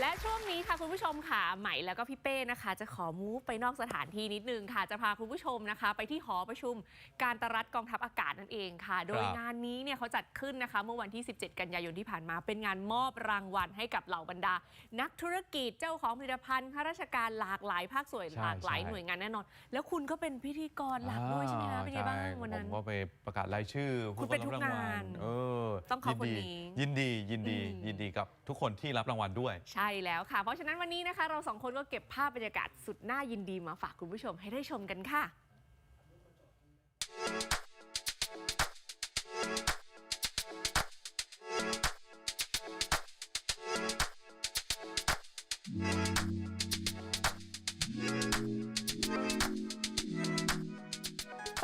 และช่วงนี้ค่ะคุณผู้ชมค่ะใหม่แล้วก็พี่เป้นะคะ จะขอมูฟไปนอกสถานที่นิดนึงค่ะ จะพาคุณผู้ชมนะคะ ไปที่หอประชุมการตรัฐกองทัพอากาศนั่นเองค่ะ โดยครับงานนี้เนี่ยเขาจัดขึ้นนะคะ เมื่อวันที่ 17 กันยายนที่ผ่านมา เป็นงานมอบรางวัลให้กับเหล่าบรรดา นักธุรกิจเจ้าของผลิตภัณฑ์ข้าราชการหลากหลายภาคส่วนใช่หลากหลายใช่หน่วยงานแน่นอน แล้วคุณก็เป็นพิธีกรหลักด้วยใช่ไหมคะเป็นไงบ้างใช่วันนั้นผมก็ไปประกาศรายชื่อคุณเป็นทุกผู้รับรางวัลงานเออต้องขอบคุณนี้ยินดียินดีอืมยินดีกับทุกคนที่รับรางวัลด้วยใช่แล้วค่ะ เพราะฉะนั้นวันนี้นะคะ เราสองคนก็เก็บภาพบรรยากาศสุดน่ายินดีมาฝากคุณผู้ชมให้ได้ชมกันค่ะ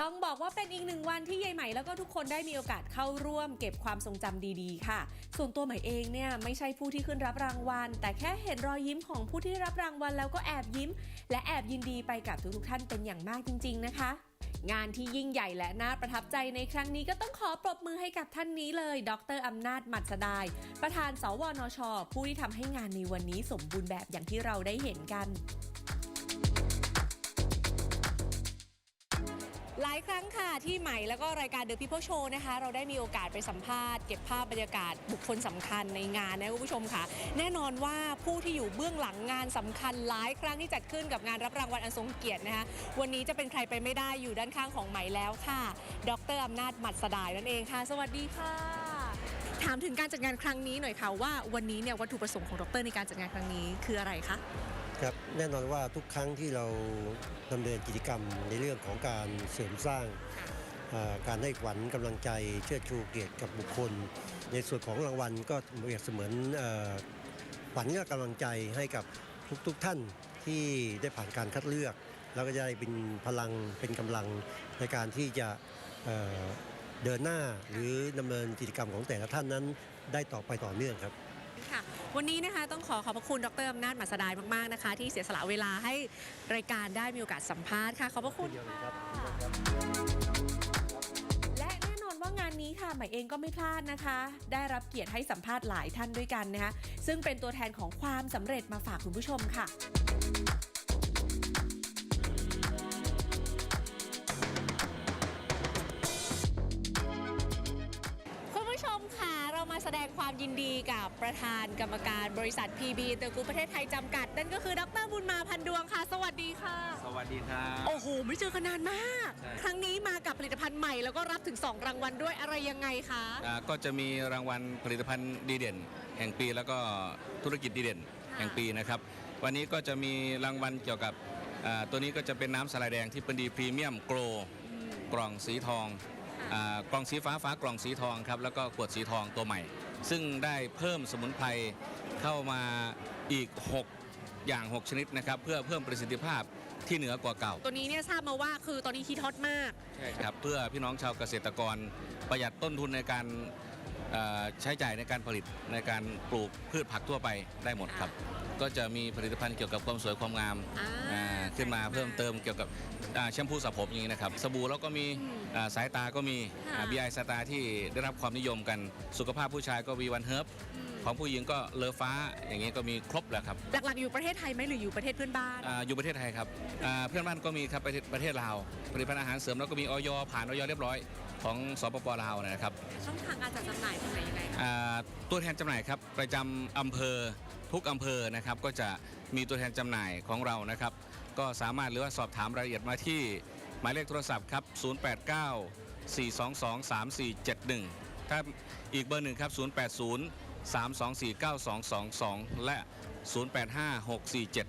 ต้องบอกว่าเป็นอีกหนึ่งวันที่ยายใหม่แล้วก็ทุกคนได้มีโอกาสเข้าร่วมเก็บความทรงจำดีๆ ค่ะ ส่วนตัวใหม่เองเนี่ยไม่ใช่ผู้ที่ขึ้นรับรางวัล แต่แค่เห็นรอยยิ้มของผู้ที่รับรางวัลแล้วก็แอบยิ้ม และแอบยินดีไปกับทุกๆท่านเป็นอย่างมากจริง ๆ นะคะงานที่ยิ่งใหญ่และน่าประทับใจในครั้งนี้ก็ต้องขอปรบมือให้กับท่านนี้เลย ดรอำนาจหมัดสดาย ประธานสวนช ผู้ที่ทำให้งานในวันนี้สมบูรณ์แบบอย่างที่เราได้เห็นกันายครั้งค่ะที่ใหม่แล้วก็รายการ The People Show นะคะ เราได้มีโอกาสไปสัมภาษณ์เก็บภาพบรรยากาศบุคคลสำคัญในงานนะคุณผู้ชมค่ะ แน่นอนว่าผู้ที่อยู่เบื้องหลังงานสำคัญหลายครั้งที่จัดขึ้นกับงานรับรางวัลอันทรงเกียรตินะคะวันนี้จะเป็นใครไปไม่ได้อยู่ด้านข้างของใหม่แล้วค่ะ ดรอำนาจหมัดสดายนั่นเองค่ะ สวัสดีค่ะ ถามถึงการจัดงานครั้งนี้หน่อยค่ะว่าวันนี้เนี่ยวัตถุประสงค์ของดรในการจัดงานครั้งนี้คืออะไรคะ ครับแน่นอนว่าทุกครั้งที่เราดำเนินกิจกรรมในเรื่องของการเสริมสร้างอ่าการให้ขวัญกำลังใจเชิดชูเกียรติกับบุคคล ในส่วนของรางวัลก็เปรียบเสมือนเอ่อขวัญและกำลังใจให้กับทุกๆทท่านที่ได้ผ่านการคัดเลือก แล้วก็จะได้เป็นพลังเป็นกำลังในการที่จะเอ่อเดินหน้าหรือดำเนินกิจกรรมของแต่ละท่านนั้นได้ต่อไปต่อเนื่องครับ ค่ะ วันนี้นะคะต้องขอขอบพระคุณดรอำนาจหมัสดายมากๆนะคะ ที่เสียสละเวลาให้รายการได้มีโอกาสสัมภาษณ์ค่ะ ขอบพระคุณค่ะและแน่นอนว่างานนี้ค่ะใหม่เองก็ไม่พลาดนะคะ ได้รับเกียรติให้สัมภาษณ์หลายท่านด้วยกันนะคะซึ่งเป็นตัวแทนของความสำเร็จมาฝากคุณผู้ชมค่ะ แสดงความยินดีกับประธานกรรมการบริษัท PB เตอร์กูประเทศไทยจำกัด นั่นก็คือดรบุญมาพันดวงค่ะ สวัสดีค่ะ สวัสดีครับ โอ้โห ไม่เจอกันนานมาก ใช่ ครั้งนี้มากับผลิตภัณฑ์ใหม่แล้วก็รับถึง 2 รางวัลด้วยอะไรยังไงคะ อ่าก็จะมีรางวัลผลิตภัณฑ์ดีเด่น แห่งปีแล้วก็ธุรกิจดีเด่นค่ะแห่งปีนะครับ วันนี้ก็จะมีรางวัลเกี่ยวกับอ่าตัวนี้ก็จะเป็นน้ำสาลายแดงที่เป็นดีพรีเมียมโกลกล่องสีทองอ่า กล่องสีฟ้าฟ้ากล่องสีทองครับแล้วก็ขวดสีทองตัวใหม่ ซึ่งได้เพิ่มสมุนไพรเข้ามาอีก 6 อย่าง 6 ชนิดนะครับ เพื่อเพิ่มประสิทธิภาพที่เหนือกว่าเก่า ตัวนี้เนี่ยทราบมาว่าคือตอนนี้ฮิตฮอตมากใช่ครับเพื่อพี่น้องชาวเกษตรกรประหยัดต้นทุนในการเอ่อใช้จ่ายในการผลิตในการปลูกพืชผักทั่วไปได้หมดครับ ก็จะมีผลิตภัณฑ์เกี่ยวกับความสวยความงามอ่าอ่า ขึ้นมาเพิ่มเติมเกี่ยวกับอ่าแชมพูสระผมอย่างนี้นะครับสบู่แล้วก็มีอืมอ่าสายตาก็มีค่ะ บีไอสายตาที่ได้รับความนิยมกันสุขภาพผู้ชายก็วีวันเฮิร์บอืมของผู้หญิงก็เลอฟ้าอย่างนี้ก็มีครบแล้วครับหลักๆอยู่ประเทศไทยไหมหรืออยู่ประเทศเพื่อนบ้านอาอยู่ประเทศไทยครับอ่าเพื่อนบ้านก็มีครับประเทศประเทศลาวผลิตภัณฑ์อาหารเสริมแล้วก็มีออยผ่านออยเรียบร้อย ของสปปลาวนะครับ ช่องทางการจัดจำหน่ายตรงไหนยังไงคะ อ่าตัวแทนจำหน่ายครับประจำอำเภอทุกอำเภอนะครับก็จะมีตัวแทนจำหน่ายของเรานะครับ ก็สามารถหรือว่าสอบถามรายละเอียดมาที่หมายเลขโทรศัพท์ครับ 089 422 3471 ถ้าอีกเบอร์หนึ่งครับ 080 324 9222 และ 085 647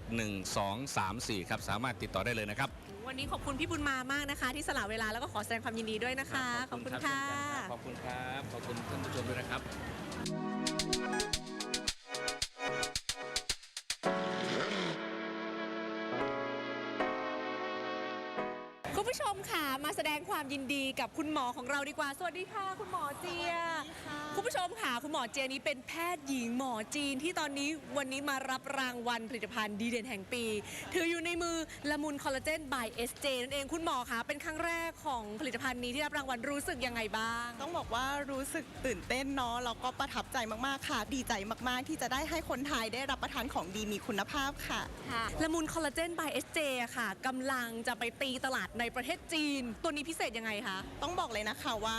1234 ครับ สามารถติดต่อได้เลยนะครับ วันนี้ขอบคุณพี่บุญมามากนะคะ ที่สละเวลาแล้วก็ขอแสดงความยินดีด้วยนะคะ ขอบคุณรับค่ะ ขอบคุณครับ ขอบคุณท่านผู้ชมด้วยนะครับ คุณผู้ชมค่ะมาแสดงความยินดีกับคุณหมอของเราดีกว่า สวัสดีค่ะ คุณหมอเจียคุณผู้ชมค่ะคุณหมอเจยนี้เป็นแพทย์หญิงหมอจีนที่ตอนนี้วันนี้มารับรางวัลผลิตภัณฑ์ดีเด่นแห่งปี ถืออยู่ในมือละมุนคอลลาเจน by SJ นั่นเองคุณหมอคะเป็นครั้งแรกของผลิตภัณฑ์นี้ที่รับรางวัลรู้สึกยังไงบ้าง ต้องบอกว่ารู้สึกตื่นเต้นเนาะแล้วก็ประทับใจมากๆค่ะ ดีใจมากๆ ที่จะได้ให้คนไทยได้รับประทานของดีมีคุณภาพค่ะละมุนคอลลาเจน by SJ อะค่ะกำลังจะไปตีตลาดในประเทศจีน ตัวนี้พิเศษยังไงคะ ต้องบอกเลยนะคะว่า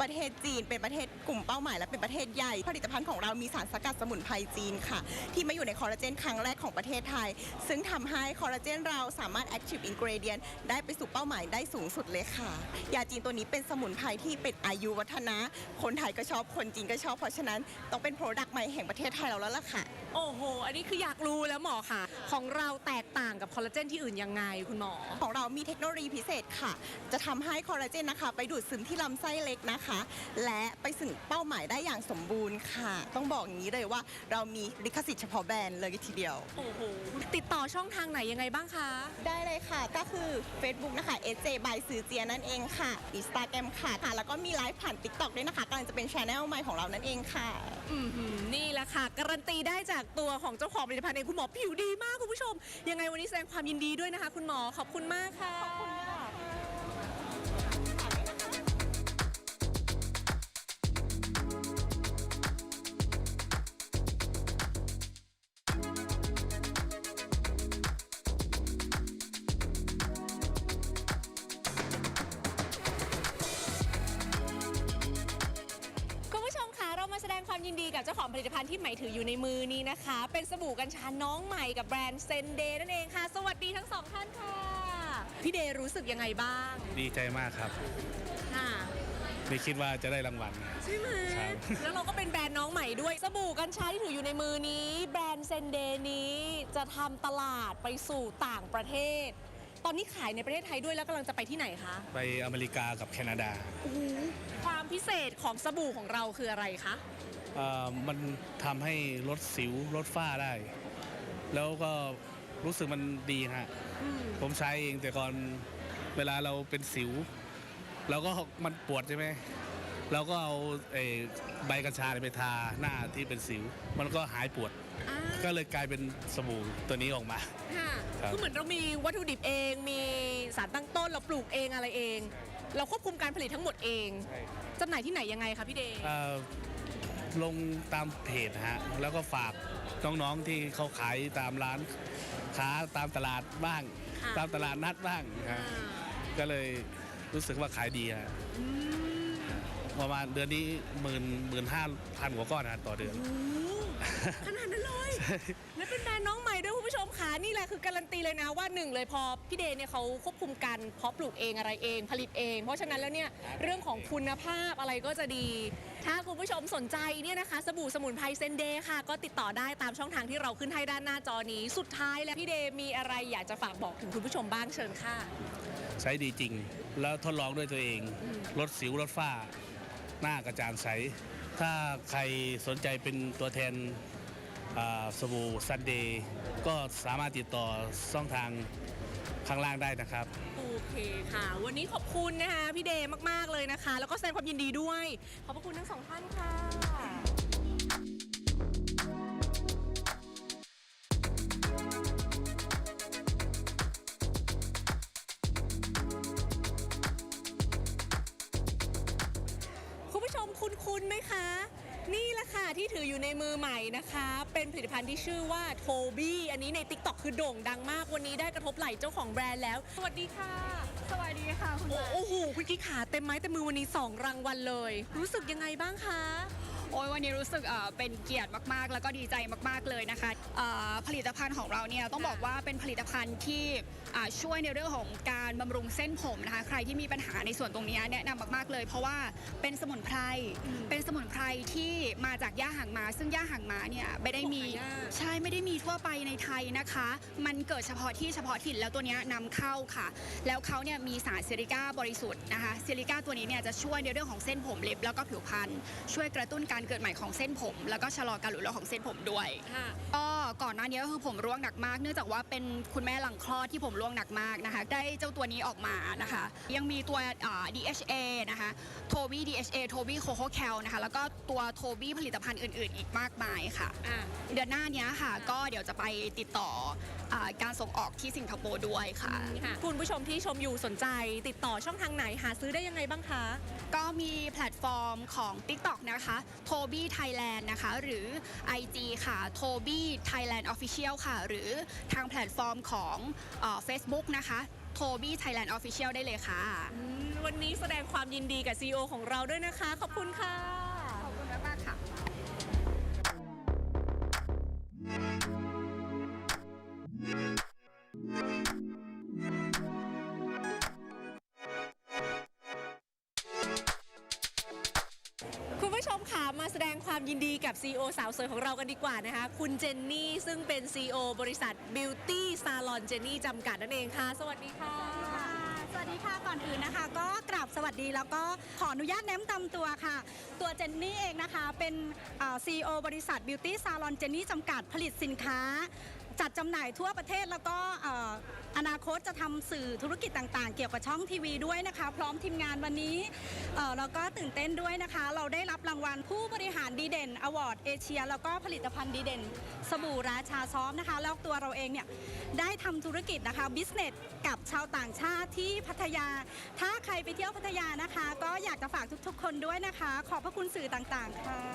ประเทศจีนเป็นประเทศกลุ่มเป้าหมาย และเป็นประเทศใหญ่ ผลิตภัณฑ์ของเรามีสารสกัดสมุนไพรจีนค่ะ ที่มาอยู่ในคอลลาเจนครั้งแรกของประเทศไทย ซึ่งทำให้คอลลาเจนเราสามารถ active ingredient ได้ไปสู่เป้าหมายได้สูงสุดเลยค่ะ ยาจีนตัวนี้เป็นสมุนไพรที่เป็นอายุวัฒนะ คนไทยก็ชอบคนจีนก็ชอบเพราะฉะนั้นต้องเป็น product ใหม่แห่งประเทศไทยเราแล้วล่ะค่ะ โอ้โห อันนี้คืออยากรู้แล้วหมอค่ะ ของเราแตกต่างกับคอลลาเจนที่อื่นยังไงคุณหมอ ของเรามีเทคโนโลยีพิเศษค่ะ จะทำให้คอลลาเจนนะคะ ไปดูดซึมที่ลำไส้เล็กนะคะ และไปถึงเป้าหมายได้อย่างสมบูรณ์ค่ะ ต้องบอกอย่างนี้เลยว่าเรามีลิขสิทธิ์เฉพาะแบรนด์เลยทีเดียว โอ้โห ติดต่อช่องทางไหนยังไงบ้างคะ ได้เลยค่ะ ก็คือ Facebook นะคะ SJ by ซือเจียนั่นเองค่ะ Instagram ค่ะค่ะ แล้วก็มีไลฟ์ผ่าน TikTok ด้วยนะคะกำลังจะเป็นช anel ใหม่ของเรานั่นเองค่ะ อือหือนี่แหละค่ะ การันตีได้จากตัวของเจ้าของผลิตภัณฑ์เองคุณหมอผิวดีมากคุณผู้ชม ยังไงวันนี้แสดงความยินดีด้วยนะคะ คุณหมอขอบคุณมากค่ะ ขอบคุณค่ะคุณ กับเจ้าของผลิตภัณฑ์ที่ใหม่ถืออยู่ในมือนี้นะคะ เป็นสบู่กัญชาน้องใหม่กับแบรนด์เซนเดย์นั่นเองค่ะ สวัสดีทั้งสองท่านค่ะ พี่เดย์รู้สึกยังไงบ้างดีใจมากครับ ค่ะไม่คิดว่าจะได้รางวัล ใช่ไหมครับ แล้วเราก็เป็นแบรนด์น้องใหม่ด้วย สบู่กัญชาที่ถืออยู่ในมือนี้ แบรนด์เซนเดย์นี้จะทำตลาดไปสู่ต่างประเทศ ตอนนี้ขายในประเทศไทยด้วยแล้วกำลังจะไปที่ไหนคะไปอเมริกากับแคนาดาความพิเศษของสบู่ของเราคืออะไรคะเอ่อมันทำให้ลดสิวลดฝ้าได้ แล้วก็รู้สึกมันดีฮะผมใช้เองแต่ก่อนเวลาเราเป็นสิวเราก็มันปวดใช่ไหมเราก็เอาเอ่อใบกัญชาไปทาหน้าที่เป็นสิว มันก็หายปวด อ่าก็เลยกลายเป็นสบู่ตัวนี้ออกมา ค่ะครับ คือเหมือนเรามีวัตถุดิบเอง มีสารตั้งต้นเราปลูกเองอะไรเอง เราควบคุมการผลิตทั้งหมดเองจำหน่ายที่ไหนยังไงคะพี่เดย์เอ่อลงตามเพจฮะแล้วก็ฝากน้องๆที่เขาขายตามร้านค้าตามตลาดบ้างตามตลาดนัดบ้างฮะก็เลยรู้สึกว่าขายดีฮะ ประมาณเดือนนี้หมื่นหมื่นห้าพันกว่าก้อนฮะต่อเดือน ขนาดนั้นเลยและเป็นแบรนด์น้องใหม่ด้วยคุณผู้ชมค่ะนี่แหละคือการันตีเลยนะว่าหนึ่งเลยพอพี่เดย์เนี่ยเขาควบคุมการเพาะปลูกเองอะไรเอง ผลิตเอง เพราะฉะนั้นแล้วเนี่ยเรื่องของคุณภาพอะไรก็จะดี ถ้าคุณผู้ชมสนใจเนี่ยนะคะ สบู่สมุนไพรเซนเดย์ค่ะ ก็ติดต่อได้ตามช่องทางที่เราขึ้นให้ด้านหน้าจอนี้สุดท้ายแล้วพี่เดย์มีอะไรอยากจะฝากบอกถึงคุณผู้ชมบ้างเชิญค่ะ ใช้ดีจริง แล้วทดลองด้วยตัวเองลดสิวลดฝ้า หน้ากระจ่างใส ถ้าใครสนใจเป็นตัวแทนสบู่ซันเดย์ก็สามารถติดต่อช่องทางข้างล่างได้นะครับ โอเคค่ะ วันนี้ขอบคุณนะคะพี่เดย์มาก ๆ เลยนะคะ แล้วก็แสดงความยินดีด้วย ขอบพระคุณทั้งสองท่านค่ะ คุณผู้ชมคุ้นๆไหมคะ นี่แหละค่ะที่ถืออยู่ในมือใหม่นะคะ เป็นผลิตภัณฑ์ที่ชื่อว่าโทบี้อันนี้ใน t ิ k t o k คือโด่งดังมากวันนี้ได้กระทบไหล่เจ้าของแบรนด์แล้ว สวัสดีค่ะ สวัสดีค่ะคุณโอ้หมอโอ้โหคุณกิ๊กขาเต็มไม้เต็มมือวันนี้ 2 รางวัลเลย รู้สึกยังไงบ้างคะ โอ้ยวันนี้รู้สึกเอ่อเป็นเกียรติมากๆ แล้วก็ดีใจมากๆเลยนะคะเอ่อผลิตภัณฑ์ของเราเนี่ยต้องบอกว่าเป็นผลิตภัณฑ์ที่อ่าช่วยในเรื่องของการบำรุงเส้นผมนะคะ ใครที่มีปัญหาในส่วนตรงนี้แนะนำมากๆเลย เพราะว่าเป็นสมุนไพรเป็นสมุนไพรที่มาจากหญ้าหางม้าซึ่งหญ้าหางม้าเนี่ยไม่ได้มีหายากใช่ ไม่ได้มีทั่วไปในไทยนะคะ มันเกิดเฉพาะที่เฉพาะถิ่นแล้วตัวเนี้ยนำเข้าค่ะ แล้วเขาเนี่ยมีสารซิลิก้าบริสุทธิ์นะคะซิลิก้าตัวนี้เนี่ยจะช่วยในเรื่องของเส้นผมเล็บแล้วก็ผิวพรรณช่วยกระตุ้นการเกิดใหม่ของเส้นผม แล้วก็ชะลอการหลุดร่วงของเส้นผมด้วยค่ะก็ ก่อนหน้านี้ก็คือผมร่วงหนักมาก เนื่องจากว่าเป็นคุณแม่หลังคลอดที่ผมร่วงหนักมากนะคะ ได้เจ้าตัวนี้ออกมานะคะ ยังมีตัวอ่า DHA นะคะโทบี้ DHA โทบี้โคโคแคลนะคะ แล้วก็ตัวโทบี้ผลิตภัณฑ์อื่น ๆ อีกมากมายค่ะอ่าเดือนหน้าเนี้ยค่ะ ก็เดี๋ยวจะไปติดต่ออาการส่งออกที่สิงคโปร์ด้วยค่ะค่ะ คุณผู้ชมที่ชมอยู่สนใจ ติดต่อช่องทางไหนหาซื้อได้ยังไงบ้างคะ ก็มีแพลตฟอร์มของ TikTok นะคะ Toby Thailand นะคะ หรือ IG ค่ะ Toby Thailand Official ค่ะ หรือทางแพลตฟอร์มของเอ่อ Facebook นะคะโทบี้ Thailand Official ได้เลยค่ะ อืมวันนี้แสดงความยินดีกับ CEO ของเราด้วยนะคะ ขอบคุณค่ะ ผู้ชมค่ะมาแสดงความยินดีกับ CEO สาวสวยของเรากันดีกว่านะคะ คุณเจนนี่ ซึ่งเป็น CEO บริษัท Beauty Salon Jenny จำกัดนั่นเองค่ะ สวัสดีค่ะ สวัสดีค่ะ ก่อนอื่นนะคะ ก็กราบสวัสดีแล้วก็ขออนุญาตแนะนำตัวค่ะ ตัวเจนนี่เองนะคะเป็นซีอีโอบริษัท Beauty Salon Jenny จำกัดผลิตสินค้า จัดจำหน่ายทั่วประเทศแล้วก็เนาคตจะทำสื่อธุรกิจต่างๆ เกี่ยวกับช่องทีวีด้วยนะคะ พร้อมทีมงานวันนี้เอ่อแล้วก็ตื่นเต้นด้วยนะคะ เราได้รับรางวัลผู้บริหารดีเด่นอวอร์ดเอเชียแล้วก็ผลิตภัณฑ์ดีเด่น สบู่ราชาซอฟนะคะแล้วตัวเราเองเนี่ยได้ทำธุรกิจนะคะบิสเนสกับชาวต่างชาติที่พัทยา ถ้าใครไปเที่ยวพัทยานะคะ ก็อยากจะฝากทุกๆ คนด้วยนะคะ ขอบพระคุณสื่อต่างๆค่ะ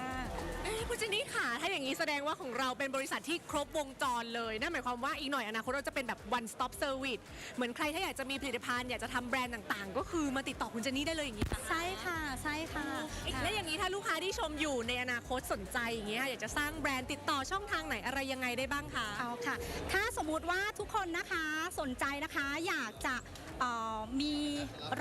คุณเจนนี่ค่ะ ถ้าอย่างนี้แสดงว่าของเราเป็นบริษัทที่ครบวงจรเลย นั่นหมายความว่าอีกหน่อยอนาคตเราจะเป็นแบบ one stop service เหมือนใครถ้าอยากจะมีผลิตภัณฑ์อยากจะทำแบรนด์ต่างๆ ก็คือมาติดต่อคุณเจนนี่ได้เลยอย่างนี้ค่ะใช่ค่ะใช่ค่ะและอย่างนี้ถ้าลูกค้าที่ชมอยู่ในอนาคตสนใจอย่างเงี้ยอยากจะสร้างแบรนด์ติดต่อช่องทางไหนอะไรยังไงได้บ้างคะ เอาค่ะ ถ้าสมมุติว่าทุกคนนะคะสนใจนะคะอยากจะเอ่อมี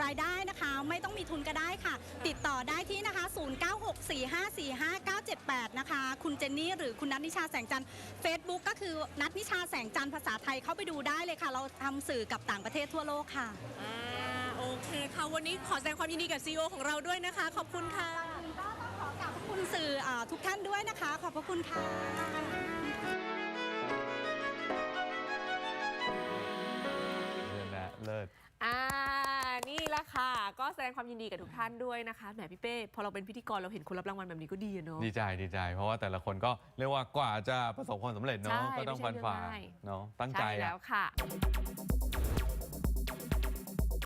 รายได้นะคะ ไม่ต้องมีทุนก็ได้ค่ะ ติดต่อได้ที่นะคะ 0964545978นะคะ คุณเจนนี่หรือคุณนัทนิชาแสงจันทร์ Facebook ก็คือนัทนิชาแสงจันทร์ภาษาไทยเข้าไปดูได้เลยค่ะ เราทำสื่อกับต่างประเทศทั่วโลกค่ะ อ่าโอเคค่ะวันนี้ขอแสดงความยินดีกับ CEO ของเราด้วยนะคะ ขอบคุณค่ะ ก็ต้องขอกราบขอบคุณสื่ออ่าทุกท่านด้วยนะคะ ขอบพระคุณค่ะ ค่ะ ก็แสดงความยินดีกับทุกท่านด้วยนะคะแหมพี่เป้พอเราเป็นพิธีกรเราเห็นคนรับรางวัลแบบนี้ก็ดีอะเนาะ ดีใจดีใจเพราะว่าแต่ละคนก็เรียกว่ากว่าจะประสบความสำเร็จเนาะใช่ก็ต้องไม่ฟันใช่ฝ่าเรื่องง่าย เนาะตั้งใจใช่อะ แล้วค่ะ